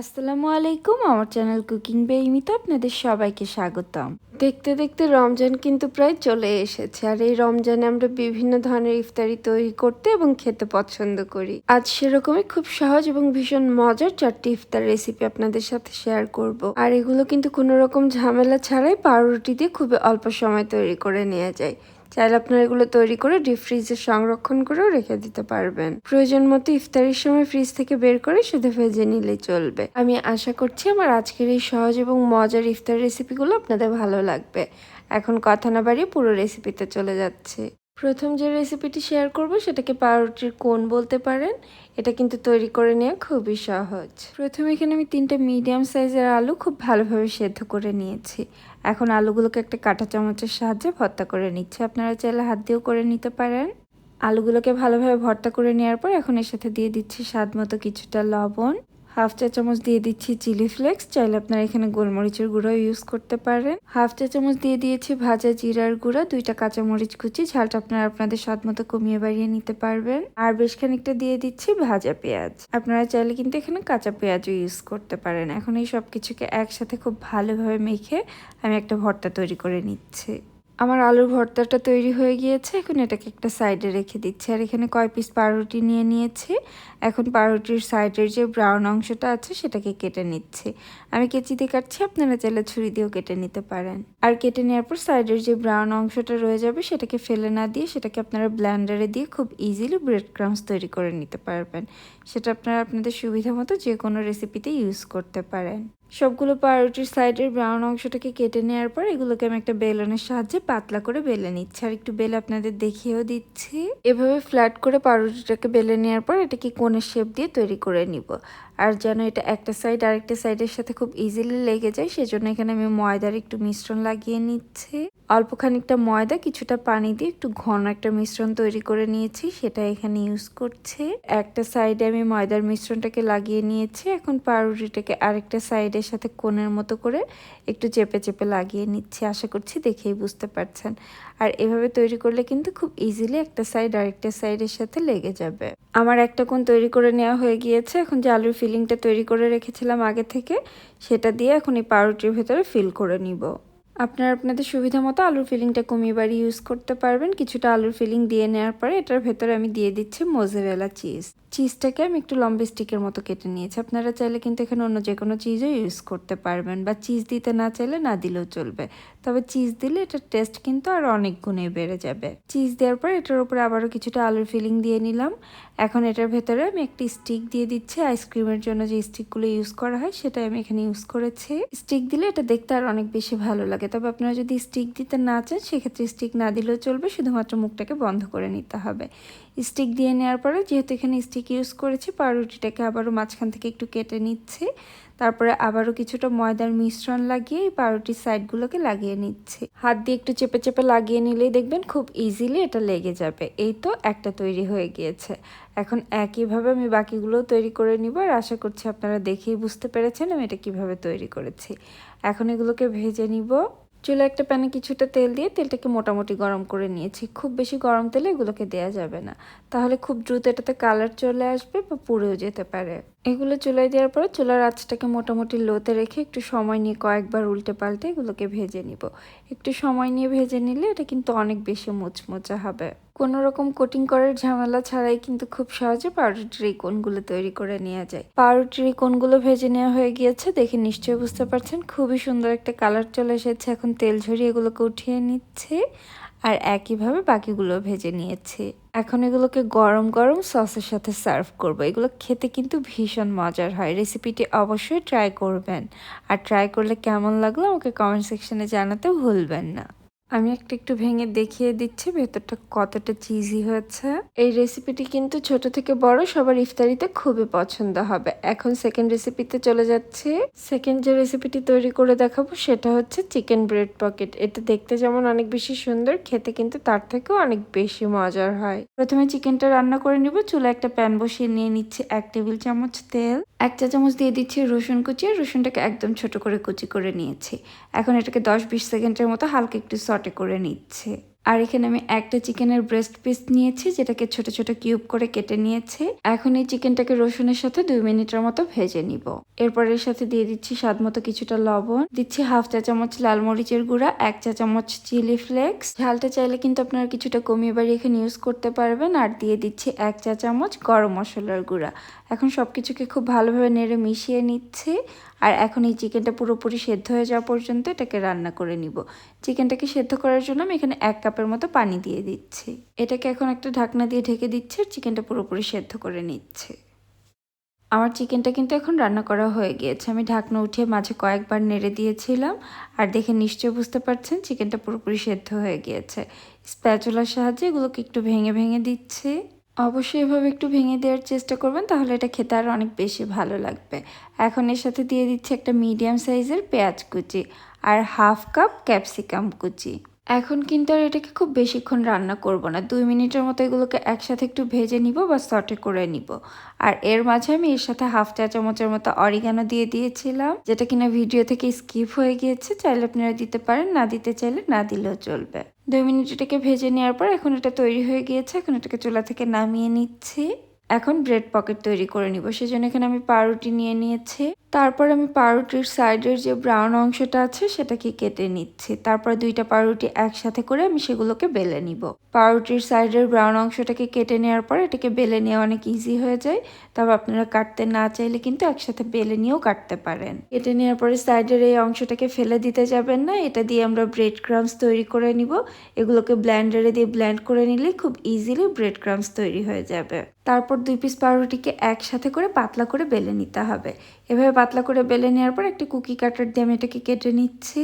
আসসালামু আলাইকুম, আমার চ্যানেল কুকিং বেইমিতে আপনাদের সবাইকে স্বাগতম। দেখতে দেখতে রমজান কিন্তু প্রায় চলে এসেছে, আর এই রমজানে আমরা বিভিন্ন ধরনের ইফতারি তৈরি করতে এবং খেতে পছন্দ করি। আজ সেরকমই খুব সহজ এবং ভীষণ মজার চারটি ইফতার রেসিপি আপনাদের সাথে শেয়ার করব। আর এগুলো কিন্তু কোনো রকম ঝামেলা ছাড়াই পাউরুটি দিয়ে খুবই অল্প সময় তৈরি করে নেওয়া যায়। চাইলে আপনারা এগুলো তৈরি করে ডিপ ফ্রিজে সংরক্ষণ করেও রেখে দিতে পারবেন। প্রয়োজন মতো ইফতারির সময় ফ্রিজ থেকে বের করে শুধু ভেজে নিলেই চলবে। আমি আশা করছি আমার আজকের এই সহজ এবং মজার ইফতার রেসিপিগুলো আপনাদের ভালো লাগবে। এখন কথা না বাড়িয়ে পুরো রেসিপিতে চলে যাচ্ছে। প্রথম যে রেসিপিটি শেয়ার করব সেটাকে পাউরুটির কোন বলতে পারেন। এটা কিন্তু তৈরি করে নেওয়া খুবই সহজ। প্রথমে এখানে আমি তিনটা মিডিয়াম সাইজের আলু খুব ভালোভাবে সেদ্ধ করে নিয়েছি। এখন আলুগুলোকে একটা কাঁটা চামচের সাহায্যে ভর্তা করে নিচ্ছে। আপনারা চাইলে হাত দিয়েও করে নিতে পারেন। আলুগুলোকে ভালোভাবে ভর্তা করে নেওয়ার পর এখন এর সাথে দিয়ে দিচ্ছি স্বাদ মতো কিছুটা লবণ। হাফ চা চামচ দিয়ে দিচ্ছি চিলি ফ্লেক্স। চাইলে আপনারা এখানে গোলমরিচের গুঁড়ো ইউজ করতে পারেন। হাফ চা চামচ দিয়ে দিয়েছি ভাজা জিরার গুঁড়া, দুইটা কাঁচামরিচ কুচি। ঝালটা আপনারা আপনাদের স্বাদ মতো কমিয়ে বাড়িয়ে নিতে পারবেন। আর বেশ খানিকটা দিয়ে দিচ্ছি ভাজা পেঁয়াজ। আপনারা চাইলে কিন্তু এখানে কাঁচা পেঁয়াজও ইউজ করতে পারেন। এখন এই সব কিছুকে একসাথে খুব ভালোভাবে মেখে আমি একটা ভর্তা তৈরি করে নিচ্ছি। আমার আলুর ভর্তাটা তৈরি হয়ে গিয়েছে, এখন এটাকে একটা সাইডে রেখে দিচ্ছি। আর এখানে কয় পিস পাউরুটি নিয়ে নিয়েছি। এখন পাউরুটির সাইডের যে ব্রাউন অংশটা আছে, সেটাকে কেটে নিচ্ছি। আমি কেচিতে কাটছি, আপনারা চাইলে ছুরি দিয়েও কেটে নিতে পারেন। আর কেটে নেওয়ার পর সাইডের যে ব্রাউন অংশটা রয়ে যাবে, সেটাকে ফেলে না দিয়ে সেটাকে আপনারা ব্ল্যান্ডারে দিয়ে খুব ইজিলি ব্রেড ক্রামস তৈরি করে নিতে পারবেন। সেটা আপনারা আপনাদের সুবিধা মতো যে কোনো রেসিপিতে ইউজ করতে পারেন। সবগুলো পাউরুটির সাইডের ব্রাউন অংশটাকে কেটে নেওয়ার পর এগুলোকে আমি একটা বেলনের সাহায্যে পাতলা করে বেলে নিচ্ছি। আর একটু বেলে আপনাদের দেখিয়েও দিচ্ছি। এভাবে ফ্ল্যাট করে পাউরুটিটাকে বেলে নেওয়ার পর এটাকে কোণের শেপ দিয়ে তৈরি করে নিব। আর যেন এটা একটা সাইড আরেকটা সাইডের সাথে খুব ইজিলি লেগে যায়, সেজন্য এখানে আমি ময়দার একটু মিশ্রণ লাগিয়ে নিচ্ছি। অল্প খানিকটা ময়দা, কিছুটা পানি দিয়ে একটু ঘন একটা মিশ্রণ তৈরি করে নিয়েছি, সেটা এখানে ইউজ করছে। একটা সাইডে আমি ময়দার মিশ্রণটাকে লাগিয়ে নিয়েছি, এখন পাউরুটিটাকে আরেকটা সাইডের সাথে কোণের মতো করে একটু চেপে চেপে লাগিয়ে নিচ্ছি, আশা করছি দেখেই বুঝতে পারছেন। আর এভাবে তৈরি করলে কিন্তু খুব ইজিলি একটা সাইড আরেকটা সাইডের সাথে লেগে যাবে। আমার একটা কোণ তৈরি করে নেওয়া হয়ে গিয়েছে, এখন যে আলুর ফিলিংটা তৈরি করে রেখেছিলাম আগে থেকে, সেটা দিয়ে এখন এই পাউরুটির ভেতরে ফিল করে নিব। আপনারা আপনাদের সুবিধা মতো আলুর ফিলিংটা কমিয়ে বাড়ি ইউজ করতে পারবেন। কিছুটা আলুর ফিলিং দিয়ে নেওয়ার পরে এটার ভেতরে আমি দিয়ে দিচ্ছি মোজারেলা চিজ চিজটাকে আমি একটু লম্বা স্টিকের মতো কেটে নিয়েছি। আপনারা চাইলে কিন্তু এখানে অন্য যে কোনো চিজও ইউজ করতে পারবেন বা চিজ দিতে না চাইলে না দিলেও চলবে। তবে চিজ দিলে এটার টেস্ট কিন্তু আর অনেক গুণে বেড়ে যাবে। চিজ দেওয়ার পর এটার উপরে আবারও কিছুটা আলুর ফিলিং দিয়ে নিলাম। এখন এটার ভেতরে আমি একটি স্টিক দিয়ে দিচ্ছি। আইসক্রিমের জন্য যে স্টিকগুলো ইউজ করা হয় সেটা আমি এখানে ইউজ করেছি। স্টিক দিলে এটা দেখতে আর অনেক বেশি ভালো লাগে। তবে আপনারা যদি স্টিক দিতে না চান, সেক্ষেত্রে স্টিক না দিলেও চলবে। শুধুমাত্র মুখটাকে বন্ধ করে নিতে হবে। স্টিক দিয়ে নেওয়ার পরে যেহেতু এখানে স্টিক ইউজ করেছি, পাউরুটিটাকে আবারও মাঝখান থেকে একটু কেটে নিচ্ছি। তারপরে আবারও কিছুটা ময়দার মিশ্রণ লাগিয়ে এই পাউরুটির সাইডগুলোকে লাগিয়ে নিচ্ছি। হাত দিয়ে একটু চেপে চেপে লাগিয়ে নিলেই দেখবেন খুব ইজিলি এটা লেগে যাবে। এই তো একটা তৈরি হয়ে গিয়েছে। এখন একইভাবে আমি বাকিগুলোও তৈরি করে নিব আর আশা করছি আপনারা দেখেই বুঝতে পেরেছেন আমি এটা কীভাবে তৈরি করেছি। এখন এগুলোকে ভেজে নিব। চুলে একটা প্যানে কিছুটা তেল দিয়ে তেলটাকে মোটামুটি গরম করে নিয়েছি। খুব বেশি গরম তেলে এগুলোকে দেয়া যাবে না। তাহলে খুব দ্রুত এটাতে কালার চলে আসবে বা পুড়েও যেতে পারে। এগুলো চুলায় দেওয়ার পরে চুলার আঁচটাকে মোটামুটি লোতে রেখে একটু সময় নিয়ে কয়েকবার উল্টে পাল্টে এগুলোকে ভেজে নিব। একটু সময় নিয়ে ভেজে নিলে এটা কিন্তু অনেক বেশি মোচমোচা হবে। কোনো রকম কোটিং করার ঝামেলা ছাড়াই কিন্তু খুব সহজে পাউরুটির এই কোনগুলো তৈরি করে নেওয়া যায়। পাউরুটির এই কোনগুলো ভেজে নেওয়া হয়ে গিয়েছে, দেখে নিশ্চয়ই বুঝতে পারছেন, খুবই সুন্দর একটা কালার চলে এসেছে। এখন তেল ঝরিয়ে এগুলোকে উঠিয়ে নিচ্ছে আর একইভাবে বাকিগুলো ভেজে নিয়েছে। এখন এগুলোকে গরম গরম সসের সাথে সার্ভ করব। এগুলো খেতে কিন্তু ভীষণ মজার হয়। রেসিপিটি অবশ্যই ট্রাই করবেন। আর ট্রাই করলে কেমন লাগল আমাকে কমেন্ট সেকশনে জানাতে ভুলবেন না। আমি একটা একটু ভেঙে দেখিয়ে দিচ্ছি, ভেতরটা কতটা চিজি হয়েছে। এই রেসিপিটি কিন্তু ছোট থেকে বড়, সবার ইফতারিতে খুবই পছন্দ হবে। এখন সেকেন্ড রেসিপিতে চলে যাচ্ছি। সেকেন্ড যে রেসিপিটি তৈরি করে দেখাবো, সেটা হচ্ছে চিকেন ব্রেড পকেট এটা দেখতে যেমন অনেক বেশি সুন্দর, খেতে কিন্তু তার থেকেও অনেক বেশি মজার হয়। প্রথমে চিকেনটা রান্না করে নিব। চুলা একটা প্যান বসিয়ে নিয়ে নিচ্ছি এক টেবিল চামচ তেল। এক চা চামচ দিয়ে দিচ্ছি রসুন কুচি রসুনটাকে একদম ছোট করে কুচি করে নিয়েছি। এখন এটাকে দশ বিশ সেকেন্ডের মতো হালকা একটু সটে করে নিচ্ছে। আর এখানে আমি একটা চিকেনের ব্রেস্ট পিস নিয়েছি, যেটাকে ছোট ছোট কিউব করে কেটে নিয়েছি। এখন এই চিকেনটাকে রসুনের সাথে দুই মিনিটের মতো ভেজে নিব। এরপর এর সাথে দিয়ে দিচ্ছি স্বাদ মতো কিছুটা লবণ। দিচ্ছি হাফ চা চামচ লাল মরিচের গুঁড়া, এক চা চামচ চিলি ফ্লেক্স ঝালটা চাইলে কিন্তু আপনারা কিছুটা কমিয়ে বাড়িয়ে এখানে ইউজ করতে পারবেন। আর দিয়ে দিচ্ছি এক চা চামচ গরম মশলার গুঁড়া। এখন সব কিছুকে খুব ভালোভাবে নেড়ে মিশিয়ে নিচ্ছি। আর এখন এই চিকেনটা পুরোপুরি সেদ্ধ হয়ে যাওয়া পর্যন্ত এটাকে রান্না করে নিব। চিকেনটাকে সেদ্ধ করার জন্য আমি এখানে এক কাপের মতো পানি দিয়ে দিচ্ছি। এটাকে এখন একটা ঢাকনা দিয়ে ঢেকে দিচ্ছে আর চিকেনটা পুরোপুরি সেদ্ধ করে নিচ্ছে। আমার চিকেনটা কিন্তু এখন রান্না করা হয়ে গিয়েছে। আমি ঢাকনা উঠিয়ে মাঝে কয়েকবার নেড়ে দিয়েছিলাম আর দেখে নিশ্চয়ই বুঝতে পারছেন চিকেনটা পুরোপুরি সেদ্ধ হয়ে গিয়েছে। স্প্যাচুলার সাহায্যে এগুলোকে একটু ভেঙে ভেঙে দিচ্ছি। অবশ্যই এভাবে একটু ভেঙে দেওয়ার চেষ্টা করবেন, তাহলে এটা খেতে আর অনেক বেশি ভালো লাগবে। এখন এর সাথে দিয়ে দিচ্ছি একটা মিডিয়াম সাইজের পেঁয়াজ কুচি আর হাফ কাপ ক্যাপসিকাম কুচি। এখন কিন্তু আর এটাকে খুব বেশিক্ষণ রান্না করব না। দুই মিনিটের মতো এগুলোকে একসাথে একটু ভেজে নিব বা সটে করে নিব। আর এর মাঝে আমি এর সাথে হাফ চা চামচের মতো অরিগানো দিয়ে দিয়েছিলাম, যেটা কিনা ভিডিও থেকে স্কিপ হয়ে গিয়েছে। চাইলে আপনারা দিতে পারেন, না দিতে চাইলে না দিলেও চলবে। দুই মিনিট এটাকে ভেজে নেওয়ার পর এখন এটা তৈরি হয়ে গিয়েছে। এখন এটাকে চুলা থেকে নামিয়ে নিচ্ছি। এখন ব্রেড পকেট তৈরি করে নিব, সেজন্য এখানে আমি পাউরুটি নিয়ে নিয়েছি। তারপর আমি পাউরুটির সাইডের যে ব্রাউন অংশটা আছে সেটাকে কেটে নিচ্ছি। তারপর দুইটা পাউরুটি একসাথে করে আমি সেগুলোকে বেলে নিব। পাউরুটির সাইডের ব্রাউন অংশটাকে কেটে নেওয়ার পর এটাকে বেলে নেওয়া অনেক ইজি হয়ে যায়। তবে আপনারা কাটতে না চাইলে কিন্তু একসাথে বেলে নিয়েও কাটতে পারেন। কেটে নেওয়ার পরে সাইডের এই অংশটাকে ফেলে দিতে যাবেন না। এটা দিয়ে আমরা ব্রেড ক্রামস তৈরি করে নিব। এগুলোকে ব্ল্যান্ডারে দিয়ে ব্ল্যান্ড করে নিলে খুব ইজিলি ব্রেড ক্রামস তৈরি হয়ে যাবে। তারপর দুই পিস পাউরুটিকে একসাথে করে পাতলা করে বেলে নিতে হবে। এভাবে পাতলা করে বেলে নেওয়ার পর একটা কুকি কাটার দিয়ে আমি এটাকে কেটে নিচ্ছি।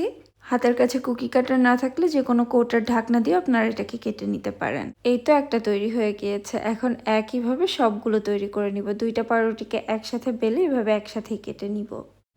হাতের কাছে কুকি কাটার না থাকলে যে কোনো কোটার ঢাকনা দিয়ে আপনারা এটাকে কেটে নিতে পারেন। এই তো একটা তৈরি হয়ে গিয়েছে। এখন একইভাবে সবগুলো তৈরি করে নিব। দুইটা পাউরুটিকে একসাথে বেলে এভাবে একসাথেই কেটে নিব।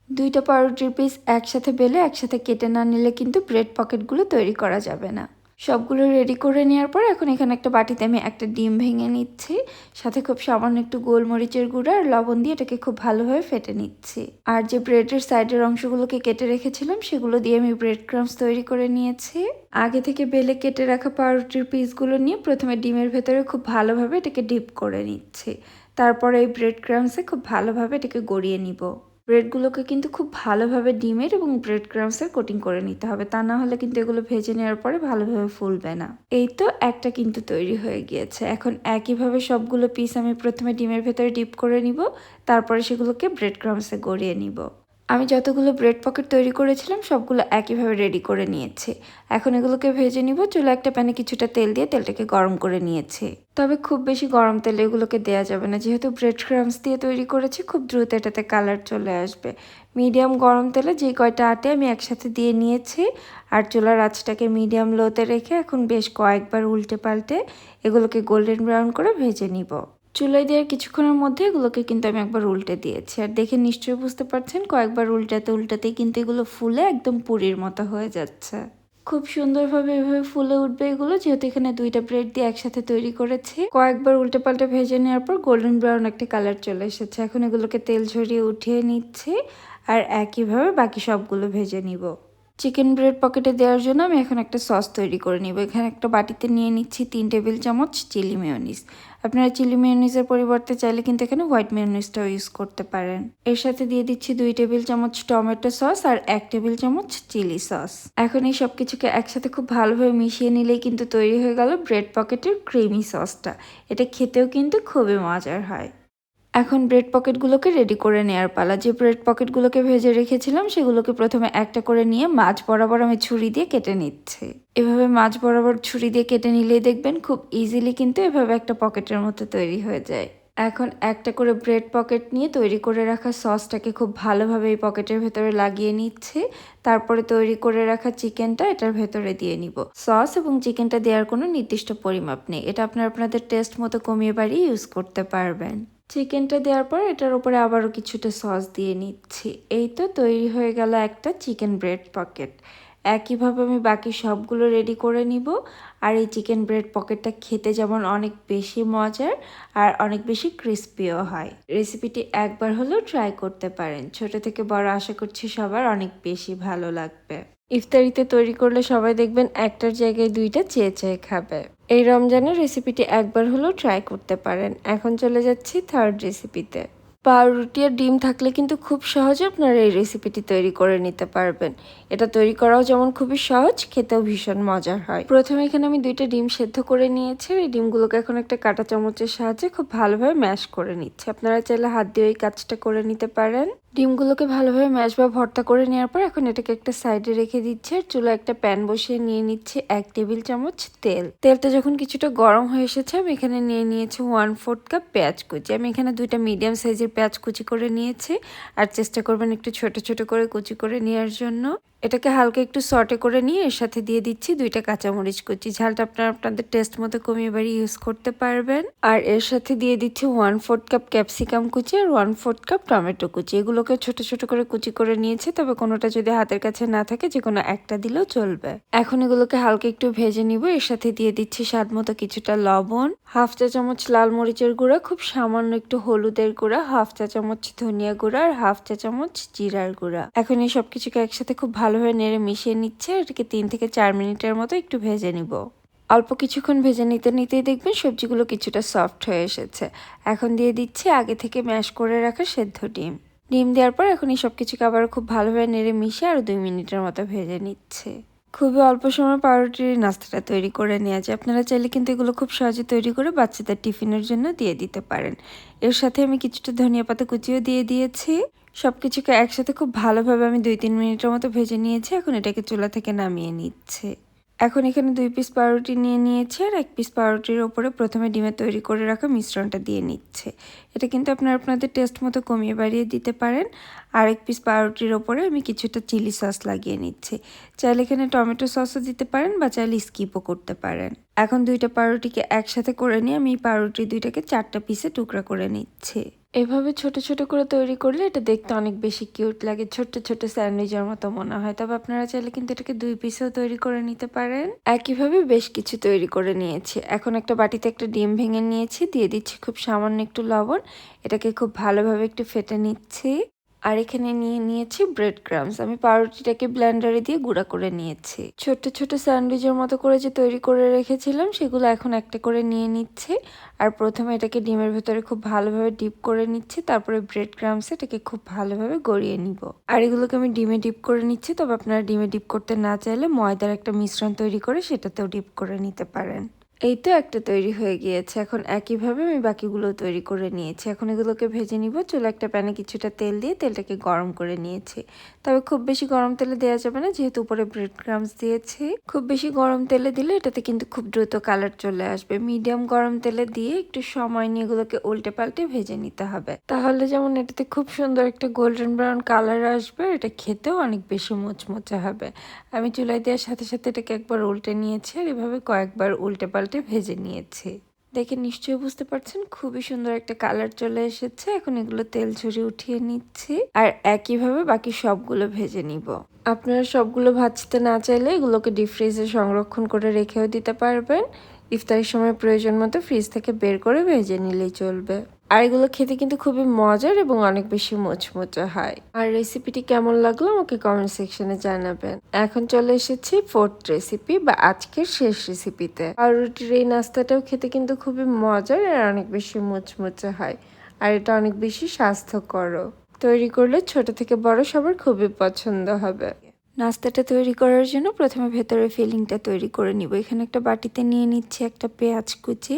দুইটা পাউরুটির পিস একসাথে বেলে একসাথে কেটে না নিলে কিন্তু ব্রেড পকেটগুলো তৈরি করা যাবে না। সবগুলো রেডি করে নেওয়ার পর এখন এখানে একটা বাটিতে আমি একটা ডিম ভেঙে নিচ্ছি। সাথে খুব সামান্য একটু গোলমরিচের গুঁড়া আর লবণ দিয়ে এটাকে খুব ভালোভাবে ফেটে নিচ্ছি। আর যে ব্রেডের সাইডের অংশগুলোকে কেটে রেখেছিলাম, সেগুলো দিয়ে আমি ব্রেড ক্রামস তৈরি করে নিয়েছি। আগে থেকে বেলে কেটে রাখা পাউরুটির পিসগুলো নিয়ে প্রথমে ডিমের ভেতরে খুব ভালোভাবে এটাকে ডিপ করে নিচ্ছি। তারপরে এই ব্রেড ক্রামসে খুব ভালোভাবে এটাকে গড়িয়ে নিব। ব্রেডগুলোকে কিন্তু খুব ভালোভাবে ডিমের এবং ব্রেড ক্রামসের কোটিং করে নিতে হবে। তা না হলে কিন্তু এগুলো ভেজে নেওয়ার পরে ভালোভাবে ফুলবে না। এই তো একটা কিন্তু তৈরি হয়ে গিয়েছে। এখন একইভাবে সবগুলো পিস আমি প্রথমে ডিমের ভেতরে ডিপ করে নিব, তারপরে সেগুলোকে ব্রেড ক্রামসে গড়িয়ে নিব। আমি যতগুলো ব্রেড পকেট তৈরি করেছিলাম, সবগুলো একইভাবে রেডি করে নিয়েছি। এখন এগুলোকে ভেজে নিব চুলা একটা প্যানে কিছুটা তেল দিয়ে তেলটাকে গরম করে নিয়েছি। তবে খুব বেশি গরম তেলে এগুলোকে দেওয়া যাবে না। যেহেতু ব্রেড ক্রামস দিয়ে তৈরি করেছি, খুব দ্রুত এটাতে কালার চলে আসবে। মিডিয়াম গরম তেলে যে কয়টা আটে আমি একসাথে দিয়ে নিয়েছি। আর চুলার আঁচটাকে মিডিয়াম লোতে রেখে এখন বেশ কয়েকবার উল্টে পাল্টে এগুলোকে গোল্ডেন ব্রাউন করে ভেজে নিব। চুলায় দেওয়ার কিছুক্ষণের মধ্যে এগুলোকে কিন্তু আমি একবার উল্টে দিয়েছি। আর দেখে নিশ্চয়ই বুঝতে পারছেন, কয়েকবার উল্টাতে উল্টাতেই কিন্তু এগুলো ফুলে একদম পুরীর মতো হয়ে যাচ্ছে। খুব সুন্দরভাবে এভাবে ফুলে উঠবে এগুলো, যেহেতু এখানে দুইটা ব্রেড দিয়ে একসাথে তৈরি করেছি। কয়েকবার উল্টে পাল্টে ভেজে নেওয়ার পর গোল্ডেন ব্রাউন একটা কালার চলে এসেছে। এখন এগুলোকে তেল ঝরিয়ে উঠিয়ে নিচ্ছি, আর একইভাবে বাকি সবগুলো ভেজে নিব। চিকেন ব্রেড পকেটে দেওয়ার জন্য আমি এখন একটা সস তৈরি করে নিব। এখানে একটা বাটিতে নিয়ে নিচ্ছি তিন টেবিল চামচ চিলি মেয়নিস আপনারা চিলি মেয়নিজের পরিবর্তে চাইলে কিন্তু এখানে হোয়াইট মেয়নিজটাও ইউজ করতে পারেন। এর সাথে দিয়ে দিচ্ছি দুই টেবিল চামচ টমেটো সস আর এক টেবিল চামচ চিলি সস এখন এই সব কিছুকে একসাথে খুব ভালোভাবে মিশিয়ে নিলেই কিন্তু তৈরি হয়ে গেল ব্রেড পকেটের ক্রিমি সসটা এটা খেতেও কিন্তু খুবই মজার হয়। এখন ব্রেড পকেটগুলোকে রেডি করে নেওয়ার পালা। যে ব্রেড পকেটগুলোকে ভেজে রেখেছিলাম, সেগুলোকে প্রথমে একটা করে নিয়ে মাছ বরাবর আমি ছুরি দিয়ে কেটে নিচ্ছি। এভাবে মাছ বরাবর ছুরি দিয়ে কেটে নিলেই দেখবেন খুব ইজিলি কিন্তু এভাবে একটা পকেটের মতো তৈরি হয়ে যায়। এখন একটা করে ব্রেড পকেট নিয়ে তৈরি করে রাখা সসটাকে খুব ভালোভাবে এই পকেটের ভেতরে লাগিয়ে নিচ্ছে। তারপরে তৈরি করে রাখা চিকেনটা এটার ভেতরে দিয়ে নিব। সস এবং চিকেনটা দেওয়ার কোনো নির্দিষ্ট পরিমাপ নেই। এটা আপনার আপনাদের টেস্ট মতো কমিয়ে বাড়িয়ে ইউজ করতে পারবেন। চিকেনটা দেওয়ার পর এটার উপরে আবারও কিছুটা সস দিয়ে নিচ্ছি। এই তো তৈরি হয়ে গেল একটা চিকেন ব্রেড পকেট। একইভাবে আমি বাকি সবগুলো রেডি করে নিব। আর এই চিকেন ব্রেড পকেটটা খেতে যেমন অনেক বেশি মজার আর অনেক বেশি ক্রিস্পিও হয়। রেসিপিটি একবার হলেও ট্রাই করতে পারেন। ছোট থেকে বড় আশা করছি সবার অনেক বেশি ভালো লাগবে। ইফতারিতে তৈরি করলে সবাই দেখবেন একটার জায়গায় দুইটা চেয়ে চেয়ে খাবে। এই রমজানের রেসিপিটি একবার হলেও ট্রাই করতে পারেন। এখন চলে যাচ্ছি থার্ড রেসিপিতে পাউরুটি আর ডিম থাকলে কিন্তু খুব সহজে আপনারা এই রেসিপিটি তৈরি করে নিতে পারবেন। এটা তৈরি করাও যেমন খুবই সহজ, খেতেও ভীষণ মজার হয়। প্রথমে এখানে আমি দুইটা ডিম সেদ্ধ করে নিয়েছি। এই ডিমগুলোকে এখন একটা কাঁটা চামচের সাহায্যে খুব ভালোভাবে ম্যাশ করে নিচ্ছি। আপনারা চাইলে হাত দিয়ে এই কাজটা করে নিতে পারেন। ডিমগুলোকে ভালোভাবে ম্যাশ বা ভর্তা করে নেওয়ার পর এখন এটাকে একটা সাইডে রেখে দিচ্ছে চুলো একটা প্যান বসিয়ে নিয়ে নিচ্ছে এক টেবিল চামচ তেল। তেলটা যখন কিছুটা গরম হয়ে এসেছে, আমি এখানে নিয়ে নিয়েছি ওয়ান ফোর্থ কাপ পেঁয়াজ কুচি। আমি এখানে দুইটা মিডিয়াম সাইজের পেঁয়াজ কুচি করে নিয়েছি। আর চেষ্টা করবেন একটু ছোট ছোট করে কুচি করে নেওয়ার জন্য। এটাকে হালকা একটু সটে করে নিয়ে এর সাথে দিয়ে দিচ্ছি দুইটা কাঁচামরিচ কুচি। ঝালটা আপনারা আপনাদের টেস্ট মতো কমিয়ে বাড়ি ইউজ করতে পারবেন। আর এর সাথে দিয়ে দিচ্ছি ওয়ান ফোর্থ কাপ ক্যাপসিকাম কুচি আর ওয়ান ফোর্থ কাপ টমেটো কুচি। এগুলোকে ছোট ছোট করে কুচি করে নিয়েছে, তবে কোনোটা যদি হাতের কাছে না থাকে, যে কোনো একটা দিলেও চলবে। এখন এগুলোকে হালকা একটু ভেজে নিব। এর সাথে দিয়ে দিচ্ছি স্বাদ মতো কিছুটা লবণ। হাফ চা চামচ লাল মরিচের গুঁড়া, খুব সামান্য একটু হলুদের গুঁড়া, হাফ চা চামচ ধনিয়া গুঁড়া আর হাফ চা চামচ জিরার গুঁড়া। এখন এই সব কিছুকে একসাথে খুব ভালোভাবে নেড়ে মিশিয়ে নিচ্ছে, এটাকে তিন থেকে চার মিনিটের মতো একটু ভেজে নিব। অল্প কিছুক্ষণ ভেজে নিতে নিতেই দেখবেন সবজিগুলো কিছুটা সফট হয়ে এসেছে। এখন দিয়ে দিচ্ছি আগে থেকে ম্যাশ করে রাখা সেদ্ধ ডিম। ডিম দেওয়ার পর এখন এই সব কিছুকে আবার খুব ভালোভাবে নেড়ে মিশিয়ে আরও দুই মিনিটের মতো ভেজে নিচ্ছে। খুবই অল্প সময় পাউরুটির নাস্তাটা তৈরি করে নেওয়া যায়। আপনারা চাইলে কিন্তু এগুলো খুব সহজে তৈরি করে বাচ্চাদের টিফিনের জন্য দিয়ে দিতে পারেন। এর সাথে আমি কিছুটা ধনিয়া পাতা কুচিও দিয়ে দিয়েছি। সব কিছুকে একসাথে খুব ভালোভাবে আমি দুই তিন মিনিটের মতো ভেজে নিয়েছি। এখন এটাকে চুলা থেকে নামিয়ে নিচ্ছে। এখন এখানে দুই পিস পাউরুটি নিয়ে নিয়েছে আর এক পিস পাউরুটির ওপরে প্রথমে ডিমে তৈরি করে রাখা মিশ্রণটা দিয়ে নিচ্ছে। এটা কিন্তু আপনারা আপনাদের টেস্ট মতো কমিয়ে বাড়িয়ে দিতে পারেন। আর এক পিস পাউরুটির ওপরে আমি কিছুটা চিলি সস লাগিয়ে নিচ্ছি। চাইলে এখানে টমেটো সসও দিতে পারেন বা চাইলে স্কিপও করতে পারেন। এখন দুইটা পাউরুটিকে একসাথে করে নিয়ে আমি এই পাউরুটি দুইটাকে চারটা পিসে টুকরা করে নিচ্ছি। এভাবে ছোট ছোট করে তৈরি করলে এটা দেখতে অনেক বেশি কিউট লাগে। ছোট্ট ছোট স্যান্ডউইচের মতো মনে হয়। তবে আপনারা চাইলে কিন্তু এটাকে দুই পিসেও তৈরি করে নিতে পারেন। একইভাবে বেশ কিছু তৈরি করে নিয়েছি। এখন একটা বাটিতে একটা ডিম ভেঙে নিয়েছি। দিয়ে দিচ্ছি খুব সামান্য একটু লবণ। এটাকে খুব ভালোভাবে একটু ফেটে নিচ্ছি। আর এখানে নিয়ে নিয়েছি ব্রেড ক্রামস আমি পাউরুটিটাকে ব্লেন্ডারে দিয়ে গুঁড়া করে নিয়েছি। ছোট্ট ছোট স্যান্ডউইচের মতো করে যে তৈরি করে রেখেছিলাম, সেগুলো এখন একটা করে নিয়ে নিচ্ছি। আর প্রথমে এটাকে ডিমের ভেতরে খুব ভালোভাবে ডিপ করে নিচ্ছি। তারপরে ব্রেড ক্রামস এটাকে খুব ভালোভাবে গড়িয়ে নিব। আর এগুলোকে আমি ডিমে ডিপ করে নিচ্ছি। তবে আপনারা ডিমে ডিপ করতে না চাইলে ময়দার একটা মিশ্রণ তৈরি করে সেটাতেও ডিপ করে নিতে পারেন। এই তো একটা তৈরি হয়ে গিয়েছে। এখন একইভাবে আমি বাকিগুলো তৈরি করে নিয়েছি। এখন এগুলোকে ভেজে নিব। চুলো একটা প্যানে কিছুটা তেল দিয়ে তেলটাকে গরম করে নিয়েছি। তবে খুব বেশি গরম তেলে দেওয়া যাবে না, যেহেতু উপরে ব্রেড ক্রামস দিয়েছি। খুব বেশি গরম তেলে দিলে এটাতে কিন্তু খুব দ্রুত কালার চলে আসবে। মিডিয়াম গরম তেলে দিয়ে একটু সময় নিয়ে এগুলোকে উল্টে পাল্টে ভেজে নিতে হবে। তাহলে যেমন এটাতে খুব সুন্দর একটা গোল্ডেন ব্রাউন কালার আসবে, এটা খেতেও অনেক বেশি মুচমুচে হবে। আমি চুলাই দেওয়ার সাথে সাথে এটাকে একবার উল্টে নিয়েছি আর এভাবে কয়েকবার উল্টে পাল্টে ভেজে নিয়েছি। দেখে নিশ্চয়ই বুঝতে পারছেন, খুবই সুন্দর একটা কালার চলে এসেছে। এখন এগুলো তেল ঝরিয়ে উঠিয়ে নিচ্ছি আর একইভাবে বাকি সবগুলো ভেজে নিব। আপনারা সবগুলো ভাজতে না চাইলে এগুলোকে ডিপ ফ্রিজে সংরক্ষণ করে রেখেও দিতে পারবেন। ইফতারের সময় প্রয়োজন মতো ফ্রিজ থেকে বের করে ভেজে নিলেই চলবে। আর এগুলো খেতে কিন্তু খুবই মজার এবং অনেক বেশি মোচমোচে হয়। আর রেসিপিটি কেমন লাগল আমাকে কমেন্ট সেকশনে জানাবেন। এখন চলে এসেছি ফোর্থ রেসিপি বা আজকের শেষ রেসিপিতে আর রুটির এই নাস্তাটাও খেতে কিন্তু খুবই মজার আর অনেক বেশি মুচমুচে হয়। আর এটা অনেক বেশি স্বাস্থ্যকরও। তৈরি করলে ছোট থেকে বড় সবার খুবই পছন্দ হবে। নাস্তাটা তৈরি করার জন্য প্রথমে ভেতরে ফিলিংটা তৈরি করে নিব। এখানে একটা বাটিতে নিয়ে নিচ্ছি একটা পেঁয়াজ কুচি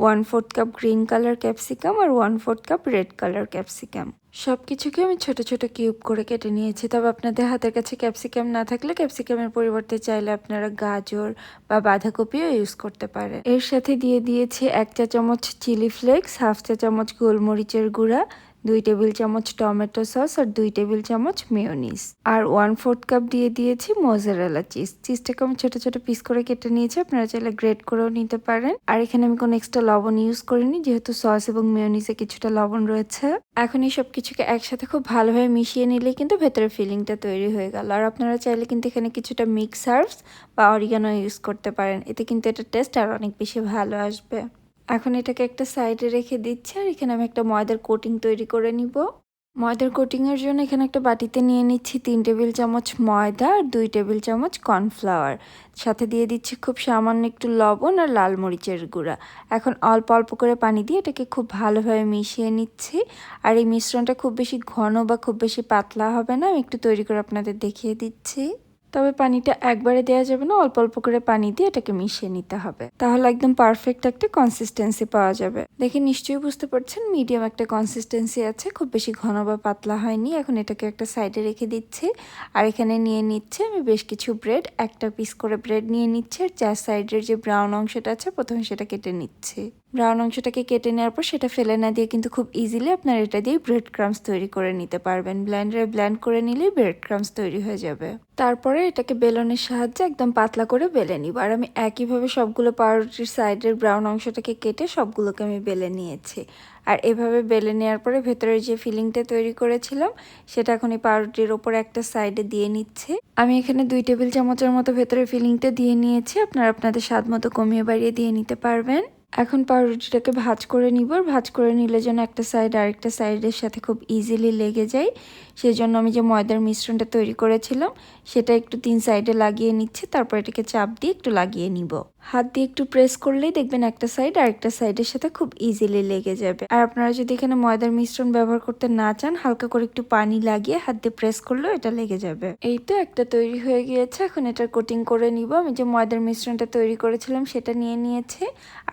one fourth cup green colour capsicum আর one fourth cup red colour capsicum সব কিছুকে আমি ছোট ছোট কিউব করে কেটে নিয়েছি, তবে আপনাদের হাতের কাছে ক্যাপসিকাম না থাকলে ক্যাপসিকামের পরিবর্তে চাইলে আপনারা গাজর বা বাঁধাকপিও ইউজ করতে পারেন। এর সাথে দিয়ে দিয়েছি এক চা চামচ চিলি ফ্লেক্স হাফ চা চামচ গোলমরিচের গুঁড়া দুই টেবিল চামচ টমেটো সস আর দুই টেবিল চামচ মেয়োনিজ। আর ওয়ান ফোর্থ কাপ দিয়ে দিয়েছি মোজারেলা চিজ চিজটাকে আমি ছোটো ছোটো পিস করে কেটে নিয়েছি, আপনারা চাইলে গ্রেড করেও নিতে পারেন। আর এখানে আমি কোনো এক্সট্রা লবণ ইউজ করিনি, যেহেতু সস এবং মেয়োনিজে কিছুটা লবণ রয়েছে। এখন এই সব কিছুকে একসাথে খুব ভালোভাবে মিশিয়ে নিলেই কিন্তু ভেতরে ফিলিংটা তৈরি হয়ে গেল। আর আপনারা চাইলে কিন্তু এখানে কিছুটা মিক্স হার্বস বা অরিগানো ইউজ করতে পারেন। এতে কিন্তু এটা টেস্ট আর অনেক বেশি ভালো আসবে। এখন এটাকে একটা সাইডে রেখে দিচ্ছি আর এখানে আমি একটা ময়দার কোটিং তৈরি করে নিব। ময়দার কোটিংয়ের জন্য এখানে একটা বাটিতে নিয়ে নিচ্ছি তিন টেবিল চামচ ময়দা আর দুই টেবিল চামচ কর্নফ্লাওয়ার। সাথে দিয়ে দিচ্ছি খুব সামান্য একটু লবণ আর লাল মরিচের গুঁড়া। এখন অল্প অল্প করে পানি দিয়ে এটাকে খুব ভালোভাবে মিশিয়ে নিচ্ছি। আর এই মিশ্রণটা খুব বেশি ঘন বা খুব বেশি পাতলা হবে না, আমি একটু তৈরি করে আপনাদের দেখিয়ে দিচ্ছি। তবে পানিটা একবারে দেওয়া যাবে না, অল্প অল্প করে পানি দিয়ে এটাকে মিশিয়ে নিতে হবে। তাহলে একদম পারফেক্ট একটা কনসিস্টেন্সি পাওয়া যাবে। দেখে নিশ্চয়ই বুঝতে পারছেন মিডিয়াম একটা কনসিস্টেন্সি আছে, খুব বেশি ঘন বা পাতলা হয়নি। এখন এটাকে একটা সাইডে রেখে দিচ্ছি। আর এখানে নিয়ে নিচ্ছে আমি বেশ কিছু ব্রেড একটা পিস করে ব্রেড নিয়ে নিচ্ছে। আর চার সাইডের যে ব্রাউন অংশটা আছে, প্রথমে সেটা কেটে নিচ্ছি। ব্রাউন অংশটাকে কেটে নেওয়ার পর সেটা ফেলে না দিয়ে কিন্তু খুব ইজিলি আপনারা এটা দিয়ে ব্রেড ক্রামস তৈরি করে নিতে পারবেন। ব্লেন্ডারে ব্ল্যান্ড করে নিলেই ব্রেড ক্রামস তৈরি হয়ে যাবে। তারপরে এটাকে বেলনের সাহায্যে একদম পাতলা করে বেলে নিব। আর আমি একইভাবে সবগুলো পাউরুটির সাইডের ব্রাউন অংশটাকে কেটে সবগুলোকে আমি বেলে নিয়েছি। আর এভাবে বেলে নেওয়ার পরে ভেতরে যে ফিলিংটা তৈরি করেছিলাম, সেটা এখন এই পাউরুটির ওপর একটা সাইডে দিয়ে নিচ্ছে। আমি এখানে দুই টেবিল চামচের মতো ভেতরে ফিলিংটা দিয়ে নিয়েছি। আপনারা আপনাদের স্বাদ মতো কমিয়ে বাড়িয়ে দিয়ে নিতে পারবেন। এখন পাউরুটিটাকে ভাজ করে নিব। আর ভাজ করে নিলে যেন একটা সাইড আরেকটা সাইডের সাথে খুব ইজিলি লেগে যায়। সেই জন্য আমি যে ময়দার মিশ্রণটা তৈরি করেছিলাম, সেটা একটু তিন সাইডে লাগিয়ে নিচ্ছি, তারপর এটাকে চাপ দিয়ে একটু লাগিয়ে নিব। হাত দিয়ে একটু প্রেস করলেই দেখবেন একটা সাইড আরেকটা সাইডের সাথে খুব ইজিলি লেগে যাবে। আর আপনারা যদি এখানে ময়দার মিশ্রণ ব্যবহার করতে না চান, হালকা করে একটু পানি লাগিয়ে হাত দিয়ে প্রেস করলেও এটা লেগে যাবে। এই তো একটা তৈরি হয়ে গিয়েছে, এখন এটার কোটিং করে নিব। আমি যে ময়দার মিশ্রণটা তৈরি করেছিলাম, সেটা নিয়ে নিয়েছে।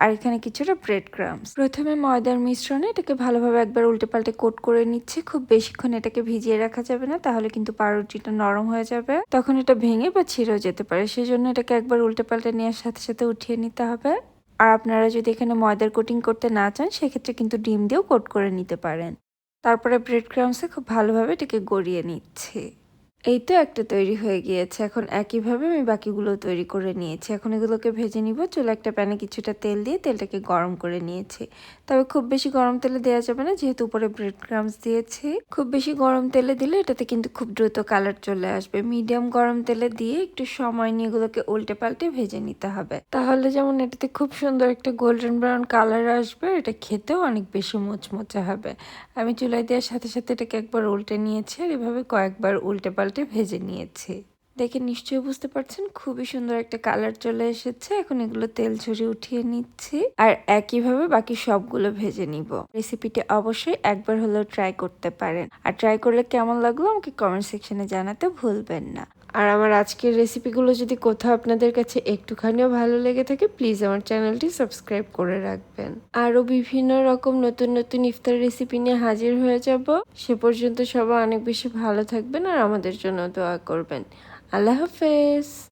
আর এখানে কিছুটা ব্রেড ক্রামস প্রথমে ময়দার মিশ্রণে এটাকে ভালোভাবে একবার উল্টে পাল্টে কোট করে নিচ্ছে। খুব বেশিক্ষণ এটাকে ভিজিয়ে রাখা যাবে না, তাহলে কিন্তু পাউরুটিটা নরম হয়ে যাবে। তখন এটা ভেঙে বা ছিঁড়েও যেতে পারে সেই জন্য এটাকে একবার উল্টে পাল্টে নেওয়ার সাথে সাথে উঠিয়ে নিতে হবে। আর আপনারা যদি এখানে ময়দার কোটিং করতে না চান, সেক্ষেত্রে কিন্তু ডিম দিয়েও কোট করে নিতে পারেন। তারপরে ব্রেড ক্রামসে খুব ভালোভাবে এটাকে গড়িয়ে নিচ্ছে। এই তো একটা তৈরি হয়ে গিয়েছে। এখন একইভাবে আমি বাকিগুলো তৈরি করে নিয়েছি। এখন এগুলোকে ভেজে নিব। চুলে একটা প্যানে কিছুটা তেল দিয়ে তেলটাকে গরম করে নিয়েছি। তবে খুব বেশি গরম তেলে দেওয়া যাবে না, যেহেতু উপরে ব্রেড ক্রামস দিয়েছি। খুব বেশি গরম তেলে দিলে এটাতে কিন্তু খুব দ্রুত কালার চলে আসবে। মিডিয়াম গরম তেলে দিয়ে একটু সময় নিয়ে এগুলোকে উল্টে পাল্টে ভেজে নিতে হবে। তাহলে যেমন এটাতে খুব সুন্দর একটা গোল্ডেন ব্রাউন কালার আসবে, এটা খেতেও অনেক বেশি মুচমুচে হবে। আমি চুলায় দেওয়ার সাথে সাথে এটাকে একবার উল্টে নিয়েছি আর এভাবে কয়েকবার উল্টে পাল্টে ভেজে নিয়েছি। দেখে নিশ্চয়ই বুঝতে পারছেন, খুবই সুন্দর একটা কালার চলে এসেছে। এখন এগুলো তেল ঝরিয়ে উঠিয়ে নিচ্ছি আর একইভাবে বাকি সবগুলো ভেজে নিব। রেসিপিটি অবশ্যই একবার হলেও ট্রাই করতে পারেন। আর ট্রাই করলে কেমন লাগল আমাকে কমেন্ট সেকশনে জানাতে ভুলবেন না। আর আমার আজকের রেসিপিগুলো যদি কোথাও আপনাদের কাছে একটুখানিও ভালো লেগে থাকে প্লিজ আমার চ্যানেলটি সাবস্ক্রাইব করে রাখবেন। আরও বিভিন্ন রকম নতুন নতুন ইফতার রেসিপি নিয়ে হাজির হয়ে যাব। সে পর্যন্ত সবাই অনেক বেশি ভালো থাকবেন আর আমাদের জন্য দোয়া করবেন। আল্লাহ হাফেজ।